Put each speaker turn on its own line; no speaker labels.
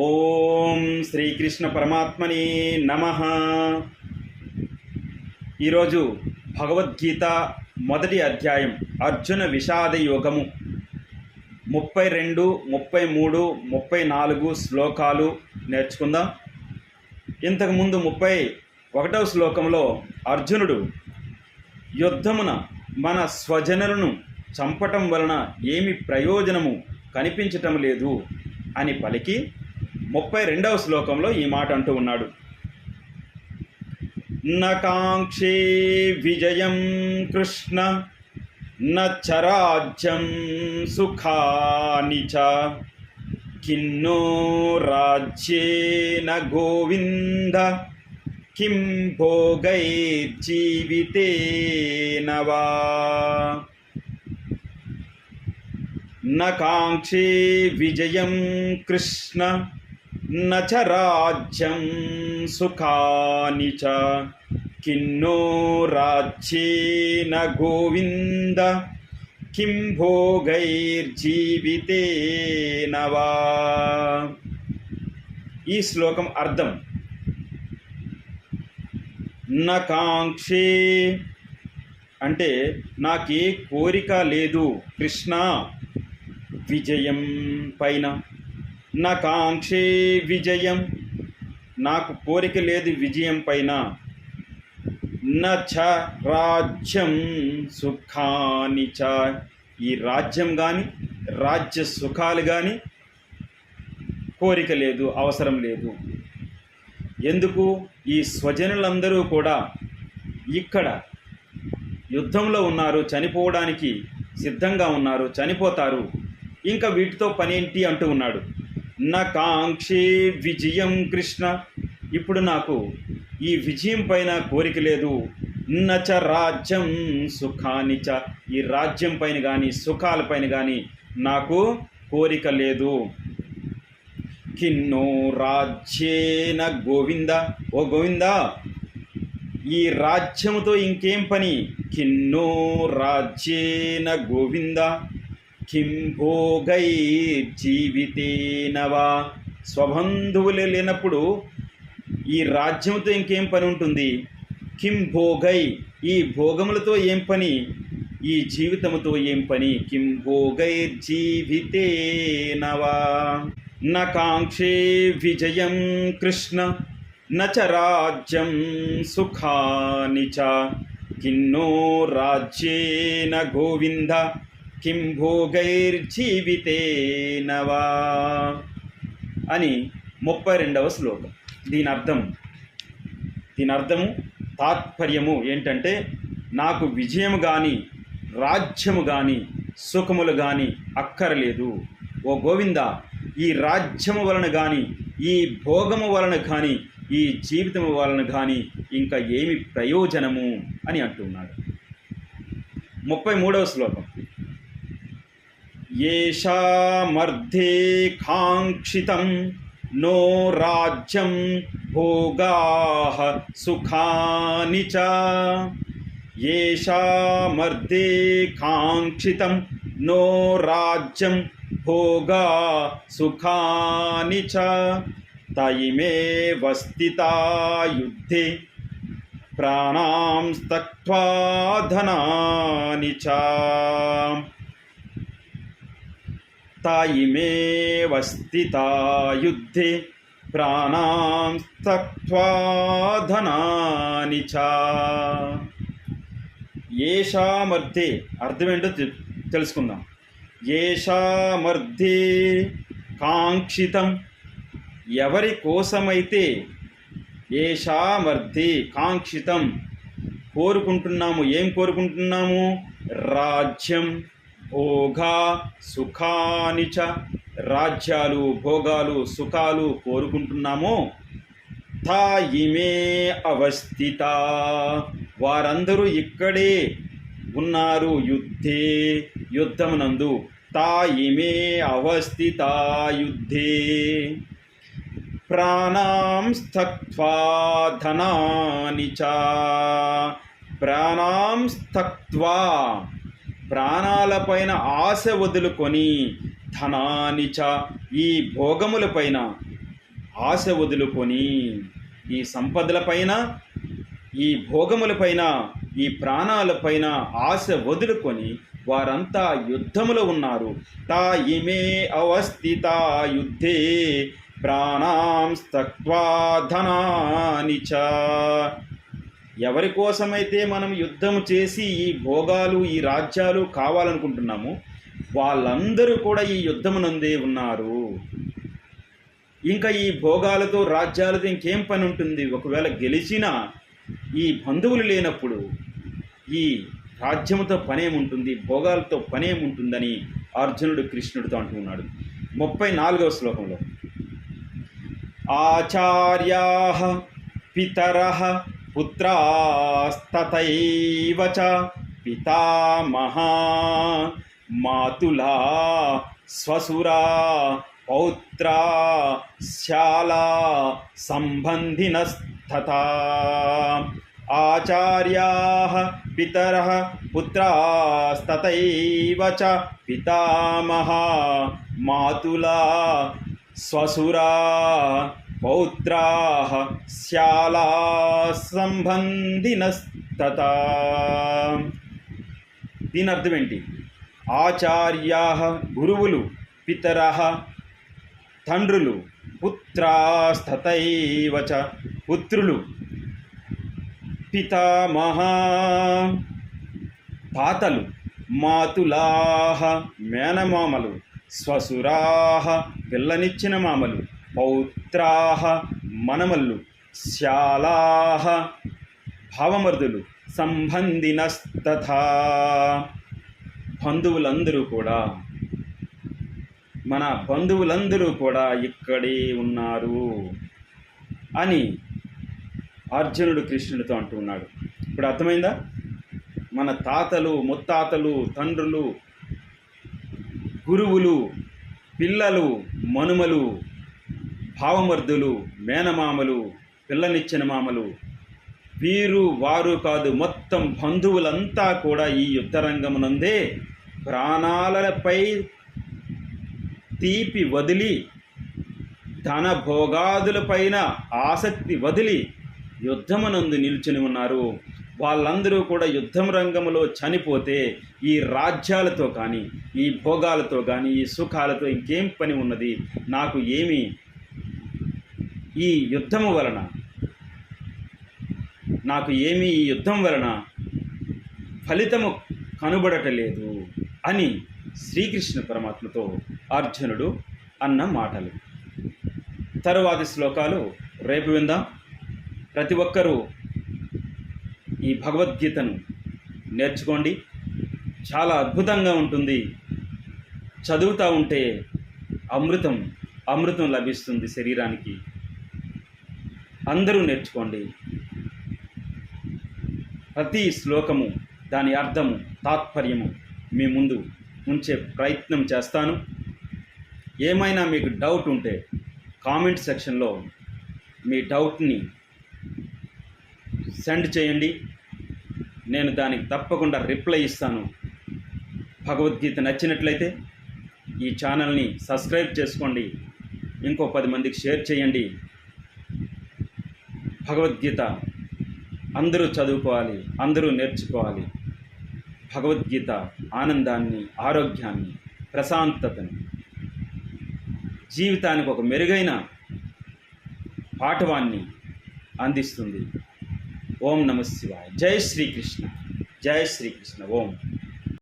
ఓం శ్రీకృష్ణ పరమాత్మని నమ. ఈరోజు భగవద్గీత మొదటి అధ్యాయం అర్జున విషాద యోగము. ముప్పై రెండు ముప్పై మూడు ముప్పై నాలుగు శ్లోకాలు నేర్చుకుందాం. ఇంతకుముందు ముప్పై ఒకటవ శ్లోకంలో అర్జునుడు యుద్ధమున మన స్వజనులను చంపటం వలన ఏమి ప్రయోజనము కనిపించటం లేదు అని పలికి ముప్పై రెండవ శ్లోకంలో ఈ మాట అంటూ ఉన్నాడు. నకాంక్షే విజయం కృష్ణ నరాజ్యం సుఖాని చ. కిన్నో రాజ్యేన గోవింద కిం భోగై జీవితేనవా నకాంక్షే విజయం కృష్ణ నచ రాజ్యం సుఖాని చ. కిన్నో రాజ్యేన గోవింద. కిం భోగైర్జీవితేనవా ఈ శ్లోకం అర్థం. నకాంక్షే. అంటే నాకే కోరిక లేదు కృష్ణ. విజయం పైన. నా కాంక్షే విజయం. నాకు కోరిక లేదు విజయం పైన. నచ రాజ్యం సుఖాని చ. ఈ రాజ్యం కానీ రాజ్య సుఖాలు కానీ కోరిక లేదు అవసరం లేదు. ఎందుకు? ఈ స్వజనులందరూ కూడా ఇక్కడ యుద్ధంలో ఉన్నారు చనిపోవడానికి సిద్ధంగా ఉన్నారు చనిపోతారు. ఇంకా వీటితో పనేంటి అంటూ ఉన్నాడు. నా కాంక్షే విజయం కృష్ణ. ఇప్పుడు నాకు ఈ విజయం పైన కోరిక లేదు. నచ రాజ్యం సుఖాని చ. ఈ రాజ్యం పైన కానీ సుఖాలపైన కానీ నాకు కోరిక లేదు. కిన్నో రాజ్యేన గోవింద. ఓ గోవిందా ఈ రాజ్యముతో ఇంకేం పని? కిన్నో రాజ్యేన గోవింద. కిం భోగైర్జీవితేన వా స్వబంధువులు లేనప్పుడు ఈ రాజ్యంతో ఇంకేం పని ఉంటుంది? కిం భోగై? ఈ భోగములతో ఏం పని? ఈ జీవితముతో ఏం పని? కిం భోగైర్జీవితేనవా? న కాంక్షే విజయం కృష్ణ నచ రాజ్యం సుఖాని చ కిన్నో రాజ్యేన గోవింద కిం భోగైర్జీవితేనవా అని ముప్పై రెండవ శ్లోకం. దీని అర్థం దీని అర్థము తాత్పర్యము ఏంటంటే నాకు విజయము కానీ రాజ్యము కానీ సుఖములు కానీ అక్కరలేదు. ఓ గోవింద ఈ రాజ్యము వలన కానీ ఈ భోగము వలన కానీ ఈ జీవితము వలన కానీ ఇంకా ఏమి ప్రయోజనము అని అంటున్నాడు. ముప్పై మూడవ శ్లోకం. ఏషామర్థే కాంక్షితం నో రాజ్యం భోగా సుఖాని చ ఏషామర్థే కాంక్షితం నో రాజ్యం భోగా సుఖాని చ తయిమేవ స్థితా యుద్ధే ప్రాణాం స్తక్వా ధనాని చ తాయిమేవ స్థితా యుద్ధే ప్రాణాం చ. ఏషామర్థి అర్థమేంటో తెలుసుకుందాం. ఏషామర్థి కాంక్షితం. ఎవరి కోసమైతే ఏషామర్థి కాంక్షితం కోరుకుంటున్నాము ఏం కోరుకుంటున్నాము? రాజ్యం. భోగా సుఖాని చ రాజ్యాలు భోగాలు సుఖాలు కోరుకుంటున్నామో. తా ఇమే అవస్థిత. వారందరూ ఇక్కడే ఉన్నారు యుద్ధే యుద్ధమునందు. తా ఇమే అవస్థిత యుద్ధే. ప్రాణాం స్థక్వా ధనాని చ. ప్రాణాం స్థక్వా ప్రాణాలపైన ఆశ వదులుకొని ధనాని చ ఈ భోగములపైన ఆశ వదులుకొని ఈ సంపదలపైన ఈ భోగములపైన ఈ ప్రాణాలపైన ఆశ వదులుకొని వారంతా యుద్ధములో ఉన్నారు. తా ఇమే అవస్థిత యుద్ధే ప్రాణాం స్తక్వా ధనాని చ. ఎవరి కోసమైతే మనం యుద్ధం చేసి ఈ భోగాలు ఈ రాజ్యాలు కావాలనుకుంటున్నాము వాళ్ళందరూ కూడా ఈ యుద్ధమునందే ఉన్నారు. ఇంకా ఈ భోగాలతో రాజ్యాలతో ఇంకేం పని ఉంటుంది? ఒకవేళ గెలిచినా ఈ బంధువులు లేనప్పుడు ఈ రాజ్యముతో పనేముంటుంది? భోగాలతో పనేముంటుందని అర్జునుడు కృష్ణుడితో అంటున్నాడు ముప్పై నాలుగవ శ్లోకంలో. ఆచార్యా పితర పుత్రాస్తైవ చ పితామహా మాతులా స్వసురా పౌత్రా శాలా సంబంధినస్తథా ఆచార్యా పితర పుత్రాస్తైవ చ పితామహా మాతులా స్వసురా పౌత్రా శ్యాలా సంబంధినస్తథా దీని అర్థం ఏంటి ఆచార్యా గురువులు పితర తండ్రులు పుత్రాస్తతైవ పుత్రులు పితామహా తాతలు మాతులాహ మేనమామలు స్వసురాహ పిల్లనిచ్చిన మామలు పౌత్రాహ మనమల్లు శాలాహ భావమర్దులు సంబంధినస్తథా. బంధువులందరూ కూడా మన బంధువులందరూ కూడా ఇక్కడే ఉన్నారు అని అర్జునుడు కృష్ణుడితో అంటున్నాడు ఇప్పుడు అర్థమైందా? మన తాతలు ముత్తాతలు తండ్రులు గురువులు పిల్లలు మనుమలు భావమర్దులు మేనమామలు పిల్లనిచ్చిన మామలు వీరు వారు కాదు మొత్తం బంధువులంతా కూడా ఈ యుద్ధరంగమునందే ప్రాణాలపై తీపి వదిలి ధన భోగాదులపైన ఆసక్తి వదిలి యుద్ధమునందు నిల్చుని ఉన్నారు. వాళ్ళందరూ కూడా యుద్ధం రంగంలో చనిపోతే ఈ రాజ్యాలతో కానీ ఈ భోగాలతో కానీ ఈ సుఖాలతో ఇంకేం పని ఉన్నది? నాకు ఏమి ఈ యుద్ధము వలన. నాకు ఏమీ ఈ యుద్ధం వలన ఫలితము కనుబడటలేదు అని శ్రీకృష్ణ పరమాత్మతో అర్జునుడు అన్న మాటలు. తరువాతి శ్లోకాలు రేపు విందాం. ప్రతి ఒక్కరూ ఈ భగవద్గీతను నేర్చుకోండి. చాలా అద్భుతంగా ఉంటుంది. చదువుతూ ఉంటే అమృతం అమృతం లభిస్తుంది శరీరానికి. అందరూ నేర్చుకోండి. ప్రతి శ్లోకము దాని అర్థము తాత్పర్యము మీ ముందు ఉంచే ప్రయత్నం చేస్తాను. ఏమైనా మీకు డౌట్ ఉంటే కామెంట్ సెక్షన్లో మీ డౌట్ని సెండ్ చేయండి. నేను దానికి తప్పకుండా రిప్లై ఇస్తాను. భగవద్గీత నచ్చినట్లయితే ఈ ఛానల్ని సబ్స్క్రైబ్ చేసుకోండి. ఇంకో పది మందికి షేర్ చేయండి. భగవద్గీత అందరూ చదువుకోవాలి అందరూ నేర్చుకోవాలి. భగవద్గీత ఆనందాన్ని ఆరోగ్యాన్ని ప్రశాంతతను. జీవితానికి ఒక మెరుగైన పాఠవాన్ని అందిస్తుంది. ఓం నమ శివాయ. జై శ్రీకృష్ణ. జై శ్రీకృష్ణ. ఓం.